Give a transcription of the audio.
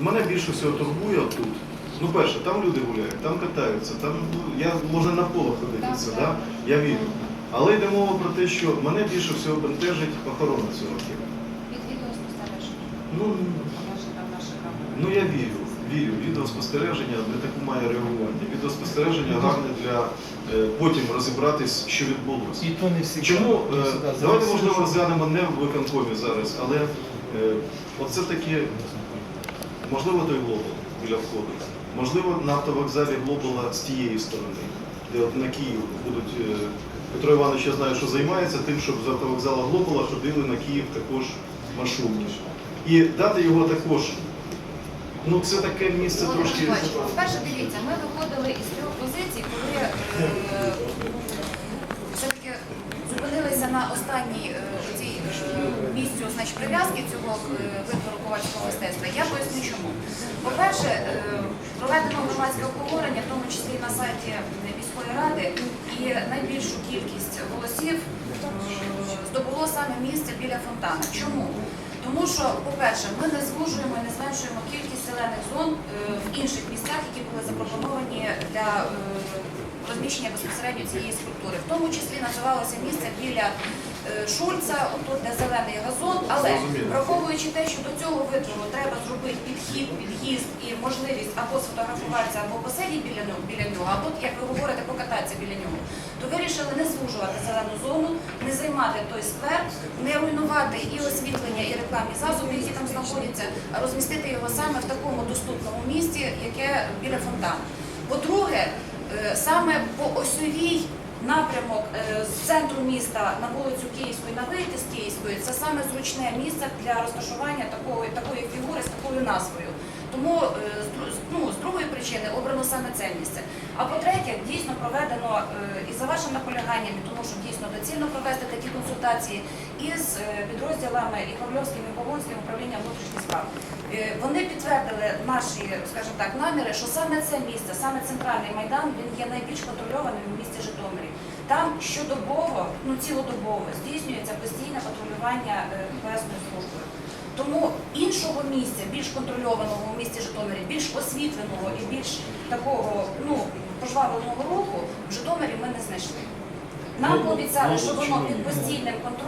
мене більше всього турбує тут. Ну, перше, там люди гуляють, там катаються, там ну, я можна на поле ходити, Так, це, да? я вірю. Але йде мова про те, що мене більше всього бентежить охорона цього архіву. Від відеоспостереження. Ну, ну я вірю, вірю. Відеоспостереження не таку має реагування. Відеоспостереження гарне для е, потім розібратись, що відбулося. І то не всі. Чому е, давайте можливо розглянемо не в виконкомі зараз, але е, оце таки можливо той глобал біля входу, можливо на автовокзалі глобала з тієї сторони, де от на Київ будуть. е, Петро Іванович, я знаю, що займається тим, щоб з автовокзала глобала ходили на Київ також маршрутки. І дати його також. Ну це таке місце трошки. По-перше, дивіться, ми виходили із трьох позицій, коли е, все-таки зупинилися на останній е, цій е, місцю значить, прив'язки цього е, виду рукувацького мистецтва. Я поясню чому. По-перше, проведено громадське обговорення, в тому числі на сайті міської ради, і найбільшу кількість голосів здобуло саме місце біля фонтана. Чому? Тому що, по-перше, ми не звужуємо і не зменшуємо кількість зелених зон в інших місцях, які були запропоновані для розміщення безпосередньо цієї структури. В тому числі називалося місце біля е, Шульца, отут де зелений газон. Але враховуючи те, що до цього витвору треба зробити підхід, під'їзд і можливість або сфотографуватися, або посидіти біля нього, біля нього, або, як ви говорите, покататися біля нього, то вирішили не звужувати зелену зону, не займати той сквер, не руйнувати і освітлення, і рекламні засоби, які там знаходяться, а розмістити його саме в такому доступному місці, яке біля фонтану. По-друге, саме по осьовій напрямок е, з центру міста на вулицю Київської на вийти з Київської це саме зручне місце для розташування такої, такої фігури з такою назвою. Тому е, ну, з другої причини обрано саме це місце. А по-третє, дійсно проведено е, за вашим наполяганням, тому що дійсно доцільно провести такі консультації із е, підрозділами і Павлівським і Полонським управлінням внутрішніх справ. Е, Вони підтвердили наші, скажімо так, наміри, що саме це місце, саме центральний майдан, він є найбільш контрольованим в місті Житомирі. Там щодобово, ну цілодобово здійснюється постійне патрулювання е, ППСною службою. Тому іншого місця, більш контрольованого у місті освітленого і більш такого ну пожвавленого року в Житомирі ми не знайшли. Нам Ну, пообіцяли, ну, що воно під постійним контролем.